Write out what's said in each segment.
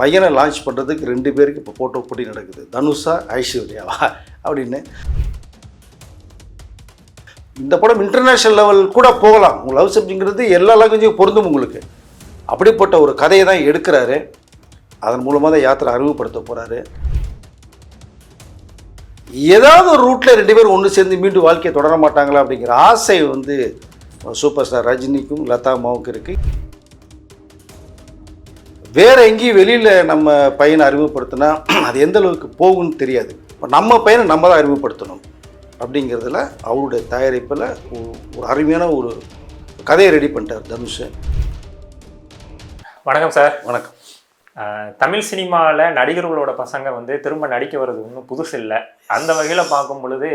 பையனை லான்ச் பண்ணுறதுக்கு ரெண்டு பேருக்கு இப்போ போட்டோ போட்டி நடக்குது. தனுஷா ஐஸ்வர்யாவா? அப்படின்னு. இந்த படம் இன்டர்நேஷ்னல் லெவல் கூட போகலாம். உங்கள் லவ் சப்ஜெக்ட்ங்கிறது எல்லா லாங்குவேஜும் பொருந்தும் உங்களுக்கு. அப்படிப்பட்ட ஒரு கதையை தான் எடுக்கிறாரு. அதன் மூலமாக தான் யாத்திரை அறிமுகப்படுத்த போகிறாரு ஏதாவது ஒரு ரூட்டில் ரெண்டு பேரும் ஒன்று சேர்ந்து மீண்டும் வாழ்க்கையை தொடர மாட்டாங்களா அப்படிங்கிற ஆசை வந்து சூப்பர் ஸ்டார் ரஜினிக்கும் லதா அம்மாவுக்கும் இருக்குது வேற எங்கேயும் வெளியில் நம்ம பையனை அறிமுகப்படுத்தினா அது எந்த அளவுக்கு போகும்னு தெரியாது. இப்போ நம்ம பையனை நம்ம தான் அறிமுகப்படுத்தணும். அப்படிங்கிறதுல அவருடைய தயாரிப்பில் ஒரு- அருமையான ஒரு கதையை ரெடி பண்ணிட்டார் தனுஷ். வணக்கம் சார். வணக்கம். தமிழ் சினிமாவில் நடிகர்களோட பசங்க வந்து திரும்ப நடிக்க வர்றது ஒன்றும் புதுசு இல்லை. அந்த வகையில் பார்க்கும் பொழுது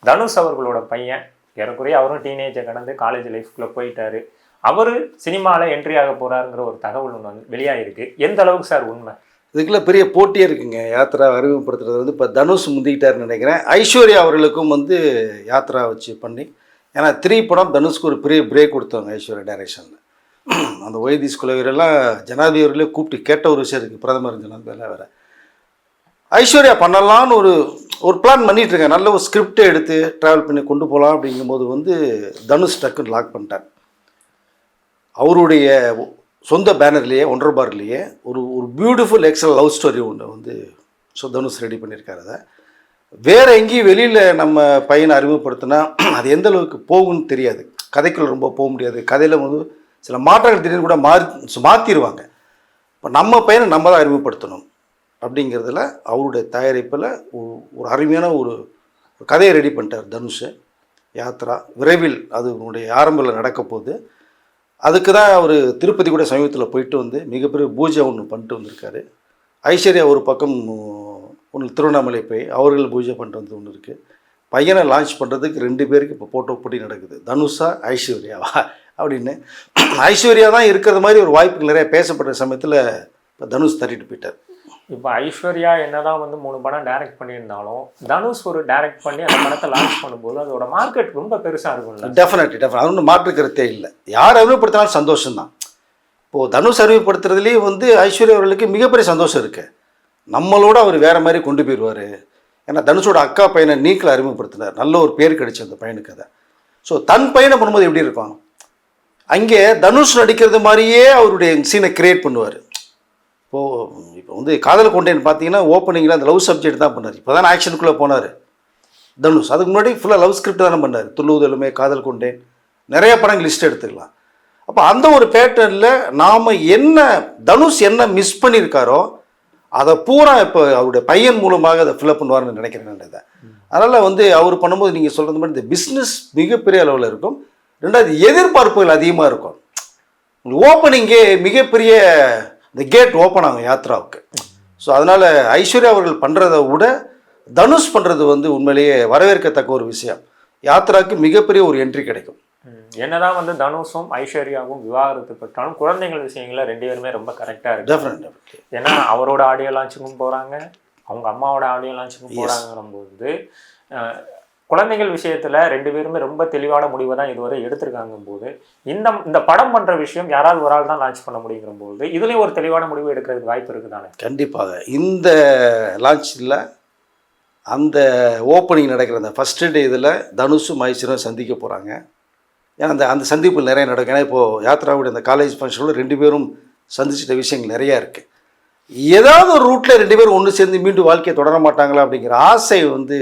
தனுஷ் அவர்களோட பையன் ஏறக்குறைய அவரும் டீனேஜை கடந்து காலேஜ் லைஃப்குள்ளே போயிட்டாரு. அவர் சினிமாவில் என்ட்ரி ஆக போகிறாருங்கிற ஒரு தகவல் ஒன்று வந்து வெளியாகிருக்கு எந்த அளவுக்கு சார் உண்மை? இதுக்குள்ள பெரிய போட்டியே இருக்குங்க. யாத்ரா அறிமுகப்படுத்துறது வந்து இப்போ தனுஷ் முந்திக்கிட்டாருன்னு நினைக்கிறேன். ஐஸ்வர்யா அவர்களுக்கும் வந்து யாத்ரா வச்சு பண்ணி ஏன்னா த்ரீ படம் தனுஷ்க்கு ஒரு பெரிய பிரேக் கொடுத்தாங்க ஐஸ்வர்யா டைரக்ஷனில். அந்த ஒய்தீஸ் குலவீரெல்லாம் ஜனாதிபதி அவர்களே கூப்பிட்டு கேட்ட ஒரு விஷயம் இருக்குது பிரதமர் ஜனாதிபதியெல்லாம் வேறு. ஐஸ்வர்யா பண்ணலான்னு ஒரு ஒரு பிளான் பண்ணிகிட்டு இருக்கேன். நல்ல ஒரு ஸ்கிரிப்டை எடுத்து ட்ராவல் பண்ணி கொண்டு போகலாம் அப்படிங்கும்போது வந்து தனுஷ் டக்குன்னு லாக் பண்ணிட்டார். அவருடைய சொந்த பேனர்லேயே ஒன்றரை பார்லேயே ஒரு ஒரு பியூட்டிஃபுல் எக்ஸல் லவ் ஸ்டோரி ஒன்று வந்து ஸோ தனுஷ் ரெடி பண்ணியிருக்காரு அதை. வேற எங்கேயும் வெளியில் நம்ம பையனை அறிமுகப்படுத்தினா அது எந்த அளவுக்கு போகும்னு தெரியாது. கதைக்குள்ள ரொம்ப போக முடியாது. கதையில் வந்து சில மாற்றங்கள் திடீர்னு கூட மாறி மாற்றிடுவாங்க இப்போ நம்ம பையனை நம்ம தான் அறிமுகப்படுத்தணும் அப்படிங்கிறதுல அவருடைய தயாரிப்பில் ஒரு- அருமையான ஒரு ஒரு கதையை ரெடி பண்ணிட்டார் தனுஷ். யாத்ரா விரைவில் அது உன்னுடைய ஆரம்பத்தில் நடக்க போகுது அதுக்கு தான் அவர் திருப்பதி கூட சமீபத்தில் போயிட்டு வந்து மிகப்பெரிய பூஜை ஒன்று பண்ணிட்டு வந்திருக்காரு. ஐஸ்வர்யா ஒரு பக்கம் ஒன்று திருவண்ணாமலை போய் அவர்கள் பூஜை பண்ணிட்டு வந்து ஒன்று இருக்குது பையனை லான்ச் பண்ணுறதுக்கு ரெண்டு பேருக்கு இப்போ போட்டோ போட்டி நடக்குது. தனுஷா ஐஸ்வர்யாவா அப்படின்னு. ஐஸ்வர்யா தான் இருக்கிற மாதிரி ஒரு வாய்ப்பு நிறைய பேசப்படுற சமயத்தில் இப்போ தனுஷ் தட்டிட்டு போயிட்டார். இப்போ ஐஸ்வர்யா என்னதான் வந்து மூணு படம் டைரக்ட் பண்ணியிருந்தாலும் தனுஷ் ஒரு டைரக்ட் பண்ணி அந்த படத்தை லான்ச் பண்ணும்போது அதோட மார்க்கெட் ரொம்ப பெருசாக இருக்கும் டெஃபினெட்லி டெஃபினட் அது ஒன்றும் மாற்று கருத்தே இல்லை. யார் அறிமுகப்படுத்தினாலும் சந்தோஷம்தான். இப்போது தனுஷ் அறிமுகப்படுத்துறதுலேயே வந்து ஐஸ்வர்யா அவர்களுக்கு மிகப்பெரிய சந்தோஷம் இருக்குது நம்மளோட அவர் வேறு மாதிரி கொண்டு போயிடுவார் ஏன்னா தனுஷோட அக்கா பையனை நீக்கில் அறிமுகப்படுத்தினார் நல்ல ஒரு பேர் கிடைச்சி அந்த பையனுக்கு அதை. ஸோ தன் பையனை பண்ணும்போது எப்படி இருக்கும் அங்கே தனுஷ் நடிக்கிறது மாதிரியே அவருடைய சீனை கிரியேட் பண்ணுவார். இப்போது இப்போ வந்து காதல் கொண்டேன்னு பார்த்தீங்கன்னா ஓப்பனிங்கில் அந்த லவ் சப்ஜெக்ட் தான் பண்ணார். இப்போ தான் ஆக்ஷனுக்குள்ளே போனார். தனுஷ் அதுக்கு முன்னாடி ஃபுல்லாக லவ் ஸ்கிரிப்ட் தானே பண்ணார். துள்ளுவதலுமே காதல் கொண்டேன். நிறைய படங்கள் லிஸ்ட் எடுத்துக்கலாம். அப்போ அந்த ஒரு பேட்டர்னில் நாம் என்ன தனுஷ் என்ன மிஸ் பண்ணியிருக்காரோ அதை பூரா இப்போ அவருடைய பையன் மூலமாக அதை ஃபில்அப் பண்ணுவார்னு நினைக்கிறேன் நான் இதை. அதனால் வந்து அவர் பண்ணும்போது நீங்கள் சொல்கிறது மாதிரி இந்த பிஸ்னஸ் மிகப்பெரிய அளவில் இருக்கும். ரெண்டாவது எதிர்பார்ப்புகள் அதிகமாக இருக்கும். ஓப்பனிங்கே மிகப்பெரிய இந்த கேட் ஓப்பன் ஆகும் யாத்ராவுக்கு. ஸோ அதனால் ஐஸ்வர்யா அவர்கள் பண்ணுறதை விட தனுஷ் பண்ணுறது வந்து உண்மையிலேயே வரவேற்கத்தக்க ஒரு விஷயம். யாத்ராவுக்கு மிகப்பெரிய ஒரு என்ட்ரி கிடைக்கும். என்னதான் வந்து தனுஷும் ஐஸ்வர்யாவும் விவாகரத்து பெற்றாலும் குழந்தைகள் விஷயங்கள்ல ரெண்டு பேருமே ரொம்ப கரெக்டாக இருக்கு. டெஃபினட் ஏன்னா அவரோட ஆடியோ லான்ச்சுக்கும் போறாங்க அவங்க அம்மாவோட ஆடியோ லான்ச்சுக்கும் போறாங்கங்கும்போது அஹ், குழந்தைகள் விஷயத்தில் ரெண்டு பேருமே ரொம்ப தெளிவான முடிவை தான் இதுவரை எடுத்திருக்காங்க போது இந்த இந்த படம் பண்ணுற விஷயம் யாராவது ஒரு ஆள் தான் லான்ச் பண்ண முடியுங்கிற போது இதுலேயும் ஒரு தெளிவான முடிவு எடுக்கிறதுக்கு வாய்ப்பு இருக்குதானே? கண்டிப்பாக. இந்த லான்ச்சில் அந்த ஓப்பனிங் நடக்கிற அந்த ஃபஸ்ட்டு டே இதில் தனுஷும் ஐஸ்வர்யும் சந்திக்க போகிறாங்க ஏன்னா அந்த அந்த சந்திப்பு நிறைய நடக்கும். ஏன்னா இப்போது யாத்ராவுடைய அந்த காலேஜ் ஃபங்க்ஷனில் ரெண்டு பேரும் சந்திச்சிட்ட விஷயங்கள் நிறையா இருக்குது ஏதாவது ஒரு ரூட்டில் ரெண்டு பேரும் ஒன்று சேர்ந்து மீண்டும் வாழ்க்கையை தொடர மாட்டாங்களா அப்படிங்கிற ஆசை வந்து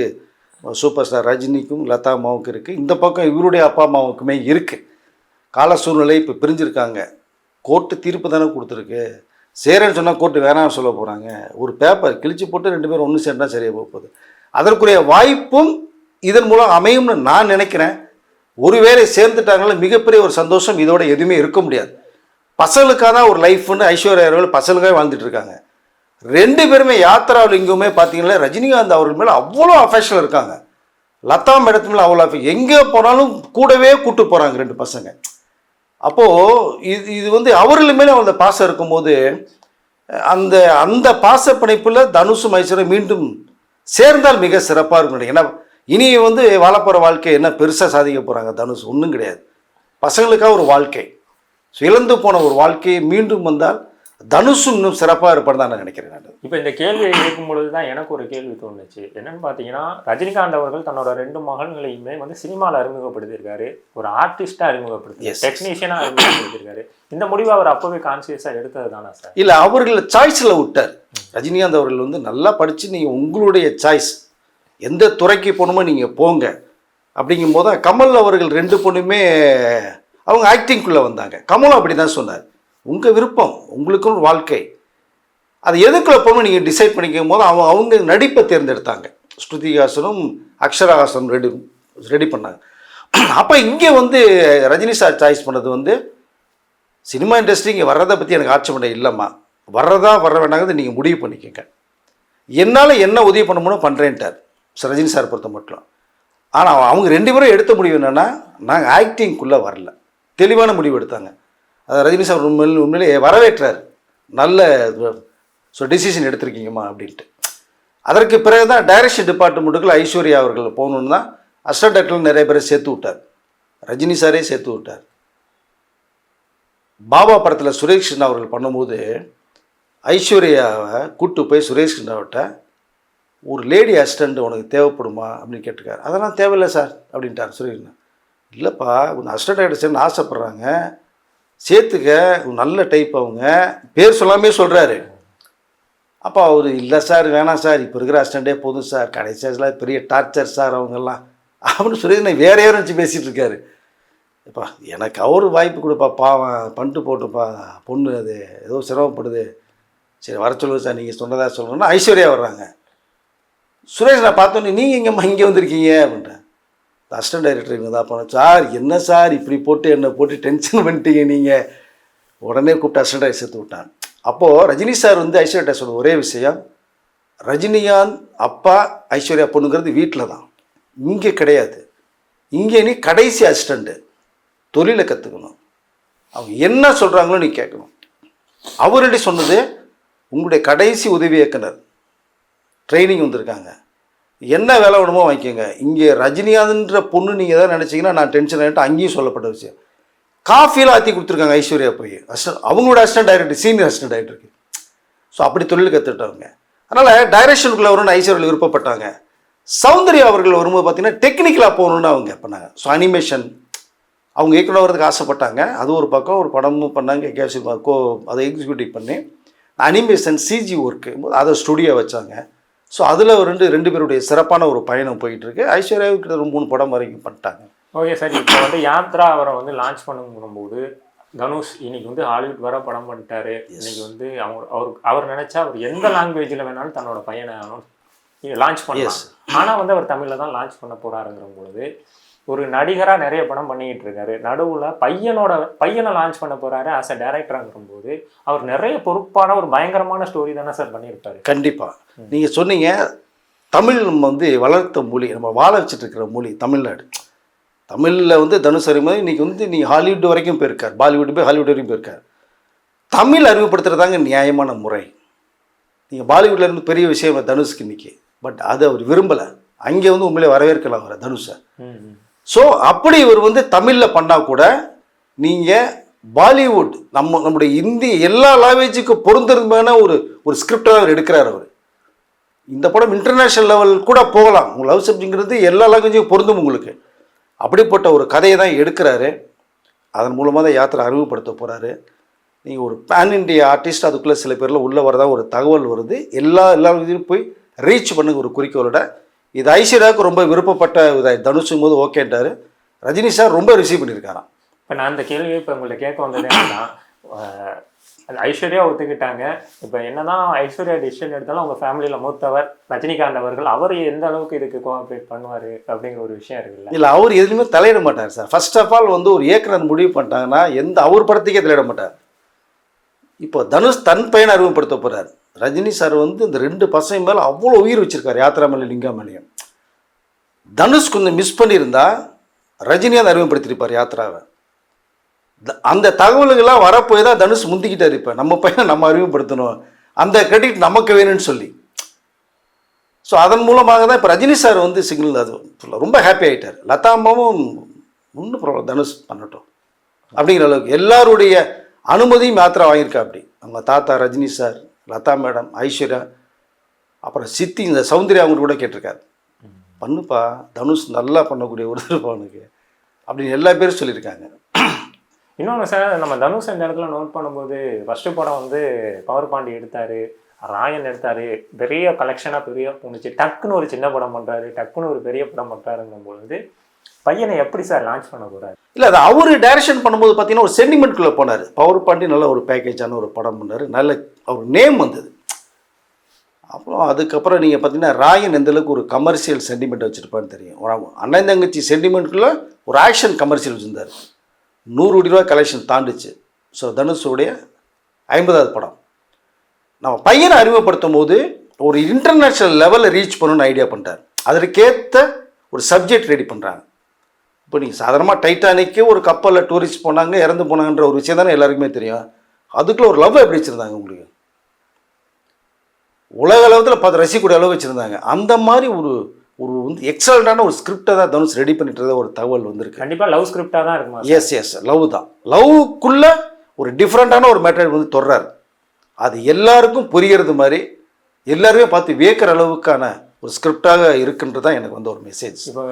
சூப்பர் ஸ்டார் ரஜினிக்கும் லதா அம்மாவுக்கும் இருக்குது இந்த பக்கம் இவருடைய அப்பா அம்மாவுக்குமே இருக்குது கால சூழ்நிலை இப்போ பிரிஞ்சிருக்காங்க. கோர்ட்டு தீர்ப்பு தானே கொடுத்துருக்கு. சேரன்னு சொன்னால் கோர்ட்டு வேணாம்னு சொல்ல போகிறாங்க ஒரு பேப்பர் கிழிச்சு போட்டு ரெண்டு பேரும் ஒன்று சேர்ந்தா சரியாக போக போகுது. அதற்குரிய வாய்ப்பும் இதன் மூலம் அமையும்னு நான் நினைக்கிறேன். ஒருவேளை சேர்ந்துட்டாங்களே மிகப்பெரிய ஒரு சந்தோஷம் இதோட எதுவுமே இருக்க முடியாது. பசங்களுக்காக தான் ஒரு லைஃப்னு ஐஸ்வர்யா அவர்கள் பசங்களுக்காக வாழ்ந்துட்டு இருக்காங்க. ரெண்டு பேருமே யாத்திராவில் பார்த்தீங்கன்னா ரஜினிகாந்த் அவர்கள் மேலே அவ்வளோ அஃபெக்ஷன் இருக்காங்க. லதா மேடத்து மேலே அவ்வளோ எங்கே போனாலும் கூடவே கூட்டு போகிறாங்க ரெண்டு பசங்க. அப்போது இது இது வந்து அவர்கள் மேலே அந்த பாசம் இருக்கும்போது அந்த அந்த பாச பிணைப்பில் தனுஷும் மைசூரை மீண்டும் சேர்ந்தால் மிக சிறப்பாக இருக்கும் நினைக்கிறேன். ஏன்னா இனி வந்து வாழப்போகிற வாழ்க்கை என்ன பெருசாக சாதிக்க போகிறாங்க தனுஷ்? ஒன்றும் கிடையாது. பசங்களுக்காக ஒரு வாழ்க்கை. ஸோ இழந்து போன ஒரு வாழ்க்கையை மீண்டும் வந்தால் தனுஷும் இன்னும் சிறப்பாக இருப்பான்னு தான் நான் நினைக்கிறேன் நான். இப்போ இந்த கேள்வியை கேட்கும் பொழுது தான் எனக்கு ஒரு கேள்வி தோணுச்சு. என்னன்னு பார்த்தீங்கன்னா ரஜினிகாந்த் அவர்கள் தன்னோட ரெண்டு மகன்களையுமே வந்து சினிமாவில் அறிமுகப்படுத்தியிருக்காரு. ஒரு ஆர்டிஸ்டாக அறிமுகப்படுத்தி. டெக்னீஷியனாக அறிமுகப்படுத்தியிருக்காரு. இந்த முடிவை அவர் அப்போவே கான்சியஸாக எடுத்தது தானே சார் இல்லை அவர்களை சாய்ஸில் விட்டார். ரஜினிகாந்த் அவர்கள் வந்து நல்லா படித்து நீங்கள் உங்களுடைய சாய்ஸ் எந்த துறைக்கு போகணுமோ நீங்கள் போங்க. அப்படிங்கும்போது கமல் அவர்கள் ரெண்டு பொண்ணுமே அவங்க ஆக்டிங்குள்ளே வந்தாங்க. கமலும் அப்படி தான் சொன்னார். உங்கள் விருப்பம் உங்களுக்கும் ஒரு வாழ்க்கை. அது எதுக்குள்ளே போகணும் நீங்கள் டிசைட் பண்ணிக்கும் போது அவங்க அவங்க நடிப்பை தேர்ந்தெடுத்தாங்க. ஸ்ருதிஹாசனும் அக்ஷராஹாசனும் ரெடி ரெடி பண்ணாங்க. அப்போ இங்கே வந்து ரஜினி சார் சாய்ஸ் பண்ணது வந்து சினிமா இண்டஸ்ட்ரி இங்கே வர்றதை பற்றி எனக்கு ஆட்சேபனை இல்லைம்மா. வர்றதா வர வேண்டாங்கிறது நீங்கள் முடிவு பண்ணிக்கோங்க. என்னால் என்ன உதவி பண்ண முடியும் பண்ணுறேன்ட்டார் ரஜினி சார் பொறுத்த மட்டும். ஆனால் அவங்க ரெண்டு பேரும் எடுத்த முடிவு என்னென்னா நாங்கள் ஆக்டிங்குள்ளே வரல. தெளிவான முடிவு எடுத்தாங்க. ரஜினி சார் உண்மையில் உண்மையிலே வரவேற்றார். நல்ல ஸோ டிசிஷன் எடுத்திருக்கீங்கம்மா அப்படின்ட்டு. அதற்கு பிறகு தான் டைரக்ஷன் டிபார்ட்மெண்ட்டுக்குள்ள ஐஸ்வர்யா அவர்கள் போகணுன்னு தான் அசிஸ்டன்ட் நிறைய பேரை சேர்த்து விட்டார். ரஜினி சாரே சேர்த்து விட்டார். பாபா படத்தில் சுரேஷ் கிருஷ்ணா அவர்கள் பண்ணும்போது ஐஸ்வர்யாவை கூப்பிட்டு போய் சுரேஷ் கிருஷ்ணாவிட்ட ஒரு லேடி அசிஸ்டண்ட் உனக்கு தேவைப்படுமா? அப்படின்னு கேட்டிருக்காரு. அதெல்லாம் தேவையில்லை சார் அப்படின்ட்டார் சுரேஷ் கிருஷ்ணா இல்லைப்பா உன் அசிஸ்டண்ட் ஆகிடுச்சுன்னு ஆசைப்பட்றாங்க. சேர்த்துக்க நல்ல டைப் அவங்க. பேர் சொல்லாமே சொல்கிறாரு அப்போ அவர் இல்லை சார் வேணாம் சார். இப்போ இருக்கிற அசிஸ்டண்ட்டே போதும் சார். கடைசியில் பெரிய டார்ச்சர் சார் அவங்கெல்லாம். அப்படின்னு சொல்லி நான் வேற யாரும் வச்சு பேசிகிட்டு இருக்காரு. இப்போ எனக்கு அவர் வாய்ப்பு கொடுப்பா பாவம். பண்ணிட்டு போட்டுப்பா பொண்ணு அது ஏதோ சிரமப்படுது. சரி வர சொல்லுங்க சார். நீங்கள் சொன்னதாக சொல்லணும்னா ஐஸ்வர்யா வர்றாங்க. சுரேஷ் நான் பார்த்தோன்னே நீங்கள் இங்கே இங்கே வந்திருக்கீங்க? அப்படின்ட்டேன். அசிஸ்டன்ட் டைரக்டர் இவங்க தான் போனேன் சார் என்ன சார் இப்படி போட்டு என்னை போட்டு டென்ஷன் பண்ணிட்டீங்க நீங்கள் உடனே கூப்பிட்டு அசிஸ்டன்ட் டைரக்டர் சேர்த்து விட்டான் அப்போது ரஜினி சார் வந்து ஐஸ்வர்யா சொன்ன ஒரே விஷயம் ரஜினிகாந்த் அப்பா ஐஸ்வர்யா பொண்ணுங்கிறது வீட்டில் தான். இங்கே கிடையாது. இங்கே நீ கடைசி அசிஸ்டண்ட்டு தொழிலை கற்றுக்கணும் அவங்க என்ன சொல்கிறாங்களோ நீ கேட்கணும். அவர்கிட்ட சொன்னது உங்களுடைய கடைசி உதவி இயக்குனர் ட்ரைனிங் வந்திருக்காங்க. என்ன வேலை வேணுமோ வாங்கிக்கோங்க. இங்கே ரஜினிகாந்த்ன்ற பொண்ணு நீங்கள் எதாவது நினச்சிங்கன்னா நான் டென்ஷன் ஆகிட்டு அங்கேயும் சொல்லப்பட்ட விஷயம். காஃபியில் ஆற்றி கொடுத்துருக்காங்க ஐஸ்வர்யா போய். அசிஸ்டன்ட் அவங்களோட அசிஸ்டன்ட் டைரக்டர் சீனியர் அசிஸ்டன்ட் டைரக்டருக்கு ஸோ அப்படி தொழில் கற்றுக்கிட்டவங்க அதனால் டைரக்ஷனுக்குள்ளே வரும்னு ஐஸ்வர்யில் விருப்பப்பட்டாங்க. சௌந்தர்யா அவர்கள் வரும்போது பார்த்திங்கன்னா டெக்னிக்கலாக போகணுன்னு அவங்க பண்ணாங்க. ஸோ அனிமேஷன் அவங்க இயக்குனர் வரதுக்கு ஆசைப்பட்டாங்க. அது ஒரு பக்கம் ஒரு படமும் பண்ணாங்க. கேசி கோ அதை எக்ஸிக்யூட்டிவ் பண்ணி அனிமேஷன் சிஜி ஒர்க்கு அதை ஸ்டுடியோ வச்சாங்க. ஸோ அதில் ரெண்டு ரெண்டு பேருடைய சிறப்பான ஒரு பயணம் போயிட்டு இருக்கு ஐஸ்வர்யாவுக்கு ஒரு மூணு படம் வரைக்கும் பண்ணிட்டாங்க. ஓகே சார் இப்போ வந்து யாத்ரா அவரை வந்து லான்ச் பண்ணும்போது தனுஷ் இன்னைக்கு வந்து ஹாலிவுட் வர படம் பண்ணிட்டாரு. இன்னைக்கு வந்து அவங்க அவர் அவர் நினைச்சா அவர் எந்த லாங்குவேஜில் வேணாலும் தன்னோட பையனை லான்ச் பண்ணலாம். ஆனால் வந்து அவர் தமிழில் தான் லான்ச் பண்ண போறாருங்கிற பொழுது ஒரு நடிகராக நிறைய படம் பண்ணிக்கிட்டு இருக்காரு. நடுவில் பையனோட பையனை லான்ச் பண்ண போறாரு ஆஸ் அ டேரக்டராங்கிற போது அவர் நிறைய பொறுப்பான ஒரு பயங்கரமான ஸ்டோரி தானே சார் பண்ணியிருப்பாரு. கண்டிப்பாக நீங்கள் சொன்னீங்க தமிழ் நம்ம வந்து வளர்த்த மொழி நம்ம வாழ வச்சுட்டு இருக்கிற மொழி தமிழ்நாடு. தமிழில் வந்து தனுஷ் அறிமுகம் இன்னைக்கு வந்து நீ ஹாலிவுட் வரைக்கும் போயிருக்கார். பாலிவுட் போய் ஹாலிவுட் வரைக்கும் போயிருக்கார். தமிழ் அறிமுகப்படுத்துறதாங்க நியாயமான முறை. நீங்கள் பாலிவுட்ல இருந்து பெரிய விஷயம் தனுஷ்க்கு இன்னைக்கு. பட் அதை அவர் விரும்பலை. அங்கே வந்து உண்மையிலே வரவேற்கலாம் அவரை தனுஷை. ஸோ அப்படி இவர் வந்து தமிழில் பண்ணால் கூட நீங்கள் பாலிவுட் நம்ம நம்முடைய இந்தி எல்லா லாங்குவேஜுக்கும் பொருந்தமான ஒரு ஒரு ஸ்கிரிப்டாக அவர் எடுக்கிறார் அவர். இந்த படம் இன்டர்நேஷ்னல் லெவல் கூட போகலாம். உங்கள் லவ் சப்ஜெக்ட்ங்கிறது எல்லா லாங்குவேஜுக்கும் பொருந்தும் உங்களுக்கு. அப்படிப்பட்ட ஒரு கதையை தான் எடுக்கிறாரு. அதன் மூலமாக தான் யாத்திரை அறிமுகப்படுத்த போகிறாரு நீங்கள் ஒரு பேன் இண்டியா ஆர்டிஸ்ட் அதுக்குள்ளே சில பேரில் உள்ளே வரதா ஒரு தகவல் வருது. எல்லா எல்லா இதுலையும் போய் ரீச் பண்ணுங்க ஒரு குறிக்கோளோட. இது ஐஸ்வர்யாவுக்கு ரொம்ப விருப்பப்பட்ட இதை தனுஷும் போது ஓகேன்ட்டாரு. ரஜினி சார் ரொம்ப ரிசீவ் பண்ணியிருக்காராம். இப்போ நான் அந்த கேள்வியை இப்போ உங்கள்ட்ட கேட்க வந்தது அது ஐஸ்வர்யா ஒத்துக்கிட்டாங்க. இப்போ என்னதான் ஐஸ்வர்யா டிசிஷன் எடுத்தாலும் அவங்க ஃபேமிலியில் மூத்தவர் ரஜினிகாந்த் அவர்கள் அவர் எந்த அளவுக்கு இதுக்கு கோஆப்ரேட் பண்ணுவார் அப்படிங்கிற ஒரு விஷயம் இருக்குல்ல இல்லை? அவர் எதுவுமே தலையிட மாட்டார் சார். ஃபர்ஸ்ட் ஆஃப் ஆல் வந்து ஒரு இயக்குனர் முடிவு பண்ணிட்டாங்கன்னா எந்த அவர் படத்துக்கே தலையிட மாட்டார். இப்போ தனுஷ் தன் பையனை அறிமுகப்படுத்த போகிறார் ரஜினி சார் வந்து இந்த ரெண்டு பசங்க மேலே அவ்வளோ உயிர் வச்சிருக்காரு யாத்ரா லிங்காமலையும். தனுஷ் கொஞ்சம் மிஸ் பண்ணியிருந்தா ரஜினியாவது அறிமுகப்படுத்தியிருப்பார் யாத்ராவை. த- அந்த தகவல்கள்லாம் வரப்போய் தான் தனுஷ் முந்திக்கிட்டார் இப்போ. நம்ம பையனை நம்ம அறிமுகப்படுத்தணும். அந்த கிரெடிட் நமக்கு வேணும்னு சொல்லி. ஸோ அதன் மூலமாக தான் இப்போ ரஜினி சார் வந்து சிக்னல் அது ரொம்ப ஹாப்பி ஆகிட்டார் லதா அம்மாவும் ஒன்றும் ப்ராப்ளம் தனுஷ் பண்ணட்டும். அப்படிங்கிற அளவுக்கு. எல்லாருடைய அனுமதியும் யாத்திரா வாங்கியிருக்கா அப்படி. அவங்க தாத்தா ரஜினி சார். லதா மேடம் ஐஸ்வர்யா அப்புறம் சித்தி இந்த சௌந்தர்யா அவங்க கூட கேட்டிருக்காரு. பண்ணுப்பா தனுஷ் நல்லா பண்ணக்கூடிய ஒரு அவனுக்கு அப்படின்னு எல்லா பேரும் சொல்லியிருக்காங்க. இன்னொன்று சார் நம்ம தனுஷ் இந்த இடத்துல நோட் பண்ணும்போது ஃபஸ்ட்டு படம் வந்து பவர் பாண்டி எடுத்தார் ராயன் எடுத்தார் பெரிய கலெக்ஷனாக பெரிய போணுச்சு டக்குன்னு ஒரு சின்ன படம் பண்ணுறாரு டக்குன்னு ஒரு பெரிய படம் பண்ணுறாருங்கும் பொழுது பையனை எப்படி சார் லான்ச் பண்ண போறாரு? இல்லை அது அவர் டைரக்ஷன் பண்ணும்போது பார்த்தீங்கன்னா ஒரு சென்டிமெண்ட்குள்ளே போனார். பவர் பாண்டி நல்ல ஒரு பேக்கேஜான ஒரு படம் பண்ணார். நல்ல அவர் நேம் வந்தது. அப்புறம் அதுக்கப்புறம் நீங்கள் பார்த்தீங்கன்னா ராயன் எந்தளவுக்கு ஒரு கமர்ஷியல் சென்டிமெண்ட் வச்சுருப்பான்னு தெரியும். அண்ணன் தங்கச்சி சென்டிமெண்ட்குள்ளே ஒரு ஆக்ஷன் கமர்ஷியல் வச்சுருந்தார். நூறு கோடி ரூபா கலெக்ஷன் தாண்டுச்சு. ஸோ தனுஷுடைய ஐம்பதாவது படம். நம்ம பையனை அறிமுகப்படுத்தும் போது ஒரு இன்டர்நேஷ்னல் லெவலில் ரீச் பண்ணணும்னு ஐடியா பண்ணிட்டார். அதற்கேற்ற ஒரு சப்ஜெக்ட் ரெடி பண்ணுறாங்க இப்போ நீங்கள் சாதாரணமாக டைட்டானிக்கே ஒரு கப்பலில் டூரிஸ்ட் போனாங்க இறந்து போனாங்கன்ற ஒரு விஷயம் தானே எல்லாருக்குமே தெரியும். அதுக்குள்ள ஒரு லவ் எப்படி வச்சுருந்தாங்க உங்களுக்கு? உலக அளவில் பார்த்து ரசிக்கக்கூடிய அளவு வச்சுருந்தாங்க. அந்த மாதிரி ஒரு ஒரு வந்து எக்ஸலண்ட்டான ஒரு ஸ்கிரிப்டை தான் தனுஷ் ரெடி பண்ணிட்டு ஒரு தகவல் வந்திருக்கு. கண்டிப்பா லவ் ஸ்கிரிப்டா தான் இருக்குமா? எஸ் எஸ் லவ் தான். லவ்க்குள்ள ஒரு டிஃப்ரெண்ட்டான ஒரு மேட்டர் வந்து தொடர்றாரு அது எல்லாருக்கும் புரியறது மாதிரி எல்லாருமே பார்த்து வியக்கிற அளவுக்கான ஒரு ஸ்கிரிப்டாக இருக்குன்றது தான் எனக்கு வந்து ஒரு மெசேஜ் இப்போ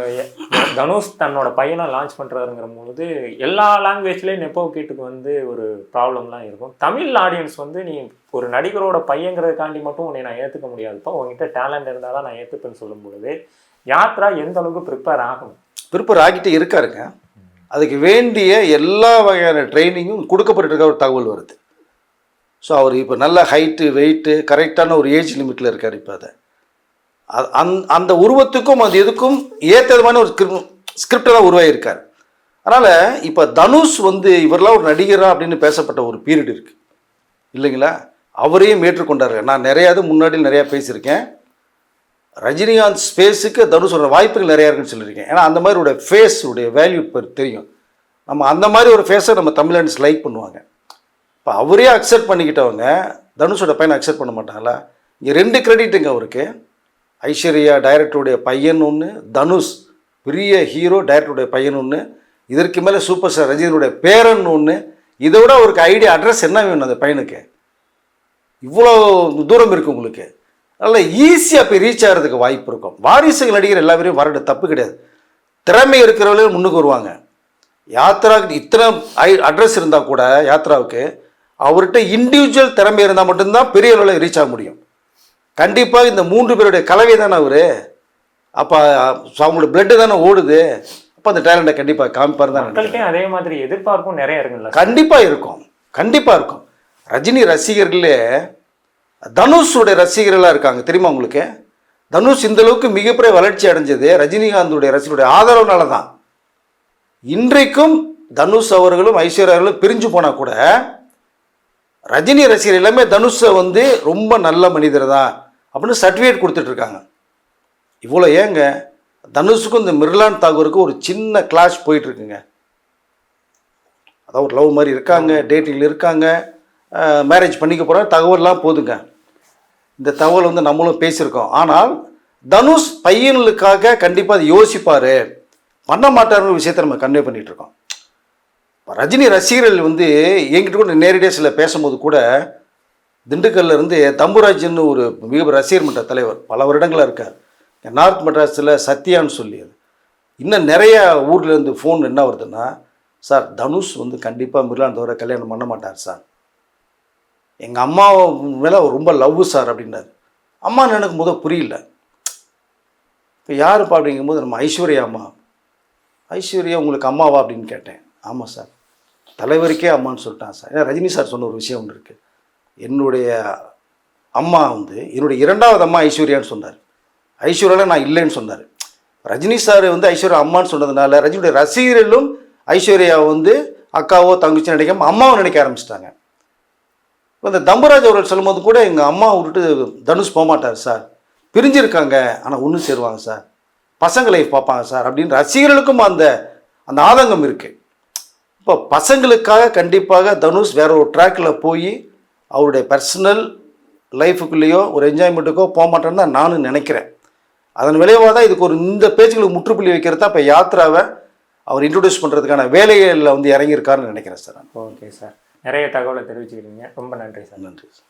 தனுஷ் தன்னோட பையனை லான்ச் பண்றாருங்கிற பொழுது எல்லா லாங்குவேஜ்லயும் நெப்போ கிட்டுக்கு வந்து ஒரு ப்ராப்ளம்லாம் இருக்கும். தமிழ் ஆடியன்ஸ் வந்து நீ ஒரு நடிகரோட பையங்கிறதுக்காண்டி மட்டும் உன்னை நான் ஏத்துக்க முடியாதுப்பா. உங்ககிட்ட டேலண்ட் இருந்தால் தான் நான் ஏத்துப்பேன்னு சொல்லும் பொழுது யாத்ரா எந்த அளவுக்கு ப்ரிப்பேர் ஆகணும்? ப்ரிப்பேர் ஆகிட்டே இருக்காருங்க. அதுக்கு வேண்டிய எல்லா வகையான ட்ரைனிங்கும் கொடுக்கப்பட்டு இருக்க ஒரு தகவல் வருது. ஸோ அவர் இப்போ நல்ல ஹைட்டு வெயிட்டு கரெக்டான ஒரு ஏஜ் லிமிட்டில் இருக்கார் இப்போ அது- அந் அந்த உருவத்துக்கும் அது எதுக்கும் ஏற்றதுமான ஒரு ஸ்கிரிப்டை தான் உருவாகியிருக்கார். அதனால் இப்போ தனுஷ் வந்து இவரெல்லாம் ஒரு நடிகரா அப்படின்னு பேசப்பட்ட ஒரு பீரியட் இருக்குது இல்லைங்களா? அவரையும் ஏற்றுக்கொண்டார். நான் நிறையாது முன்னாடி நிறையா பேசியிருக்கேன். ரஜினிகாந்த் ஸ்பேஸுக்கு தனுஷோட வாய்ப்புகள் நிறையா இருக்குன்னு சொல்லியிருக்கேன். ஏன்னா அந்த மாதிரி ஒரு உடைய வேல்யூ இப்போ தெரியும். நம்ம அந்த மாதிரி ஒரு ஃபேஸை நம்ம தமிழன்ஸ் லைக் பண்ணுவாங்க. இப்போ அவரே அக்செப்ட் பண்ணிக்கிட்டவங்க தனுஷோட பையனை அக்செப்ட் பண்ண மாட்டாங்களா? இங்கே ரெண்டு கிரெடிட்டுங்க அவருக்கு. ஐஸ்வர்யா டைரக்டருடைய பையன் ஒன்று தனுஷ் பெரிய ஹீரோ டைரக்டருடைய பையன் ஒன்று இதற்கு மேலே சூப்பர் ஸ்டார் ரஜினியுடைய பேரன் ஒன்று இதை விட அவருக்கு ஐடியா அட்ரஸ் என்ன வேணும் அந்த பையனுக்கு? இவ்வளோ தூரம் இருக்குது உங்களுக்கு. நல்ல ஈஸியாக போய் ரீச் ஆகிறதுக்கு வாய்ப்பு இருக்கும். வாரிசுகள் நடிகர் எல்லா பேரையும் வரட தப்பு கிடையாது. திறமை இருக்கிறவங்களே முன்னுக்கு வருவாங்க. யாத்ராவுக்கு இத்தனை ஐ அட்ரஸ் இருந்தால் கூட யாத்ராவுக்கு அவர்கிட்ட இண்டிவிஜுவல் திறமை இருந்தால் மட்டும்தான் பெரிய அளவில் ரீச் ஆக முடியும். கண்டிப்பாக இந்த மூன்று பேருடைய கலவை தானே அவர்? அப்போ அவங்களோட பிளட்டு தானே ஓடுது? அப்போ அந்த டேலண்ட்டை கண்டிப்பாக காமிப்பார் தான் அதே மாதிரி எதிர்பார்ப்பும் நிறைய இருக்குல்ல கண்டிப்பாக இருக்கும். கண்டிப்பாக இருக்கும். ரஜினி ரசிகர்களே தனுஷுடைய ரசிகர்களாக இருக்காங்க. தெரியுமா உங்களுக்கு? தனுஷ் இந்த அளவுக்கு மிகப்பெரிய வளர்ச்சி அடைஞ்சது ரஜினிகாந்துடைய ரசிகருடைய ஆதரவுனால தான். இன்றைக்கும் தனுஷ் அவர்களும் ஐஸ்வர்யா அவர்களும் பிரிஞ்சு போனால் கூட ரஜினி ரசிகர் எல்லாமே தனுஷை வந்து ரொம்ப நல்ல மனிதர் தான். அப்படின்னு சர்டிஃபிகேட் கொடுத்துட்டு இருக்காங்க இவ்வளோ ஏங்க? தனுஷுக்கும் இந்த மிர்லான் தாகூருக்கும் ஒரு சின்ன கிளாஷ் போயிட்டு இருக்குங்க அதாவது ஒரு லவ் மாதிரி இருக்காங்க டேட்டிங்கில் இருக்காங்க. மேரேஜ் பண்ணிக்க போகிற தகவல்லாம் போதுங்க. இந்த தகவல் வந்து நம்மளும் பேசியிருக்கோம். ஆனால் தனுஷ் பையனுக்காக கண்டிப்பாக அதை யோசிப்பார். பண்ண மாட்டாருன்ற விஷயத்தை நம்ம கன்வே இப்ப ரஜினி ரசிகர்கள் வந்து என்கிட்ட கூட நேரடியாக சில பேசும்போது கூட திண்டுக்கல்ல இருந்து தம்புராஜ்னு ஒரு மிக ரசிகர் மன்ற தலைவர் பல வருடங்களாக இருக்கார். நார்த் மெட்ராஸில் சத்யான்னு சொல்லி இன்னும் நிறைய ஊர்லேருந்து ஃபோன் என்ன வருதுன்னா சார் தனுஷ் வந்து கண்டிப்பாக மிர்லான் தவிர கல்யாணம் பண்ண மாட்டார் சார். எங்கள் அம்மா மேலே ரொம்ப லவ் சார் அப்படின்னாரு. அம்மா எனக்கு முத புரியல. இப்போ யாருப்பா அப்படிங்கும்போது நம்ம ஐஸ்வர்யா அம்மா. ஐஸ்வர்யா உங்களுக்கு அம்மாவா? அப்படின்னு கேட்டேன். ஆமாம் சார். தலைவருக்கே அம்மான்னு சொல்லிட்டான் சார். ஏன்னா ரஜினி சார் சொன்ன ஒரு விஷயம் ஒன்று இருக்குது என்னுடைய அம்மா வந்து என்னுடைய இரண்டாவது அம்மா ஐஸ்வர்யான்னு சொன்னார். ஐஸ்வர்யாவில் நான் இல்லைன்னு சொன்னார். ரஜினி சார் வந்து ஐஸ்வர்யா அம்மான்னு சொன்னதுனால ரஜினியுடைய ரசிகர்களும் ஐஸ்வர்யா வந்து அக்காவோ தங்கச்சி நினைக்காம அம்மாவை நினைக்க ஆரம்பிச்சிட்டாங்க. இப்போ இந்த தம்பராஜ் அவர்கள் சொல்லும்போது கூட எங்கள் அம்மா விட்டுட்டு தனுஷ் போகமாட்டார் சார். பிரிஞ்சிருக்காங்க ஆனால் ஒன்று சேருவாங்க சார். பசங்களை பார்ப்பாங்க சார் அப்படின்னு ரசிகர்களுக்கும் அந்த அந்த ஆதங்கம் இருக்குது இப்போ பசங்களுக்காக கண்டிப்பாக தனுஷ் வேற ஒரு ட்ராக்கில் போய் அவருடைய பர்சனல் லைஃபுக்குள்ளேயோ ஒரு என்ஜாய்மெண்ட்டுக்கோ போக மாட்டேன்னு தான் நானும் நினைக்கிறேன். அதன் விளைவாக தான் இதுக்கு ஒரு இந்த பேச்சுகளுக்கு முற்றுப்புள்ளி வைக்கிறது தான் இப்போ யாத்ராவை அவர் இன்ட்ரடியூஸ் பண்ணுறதுக்கான வேலைகளில் வந்து இறங்கியிருக்காருன்னு நினைக்கிறேன் சார். ஓகே சார் நிறைய தகவலை தெரிவிச்சுக்கிறீங்க. ரொம்ப நன்றி சார். நன்றி சார்.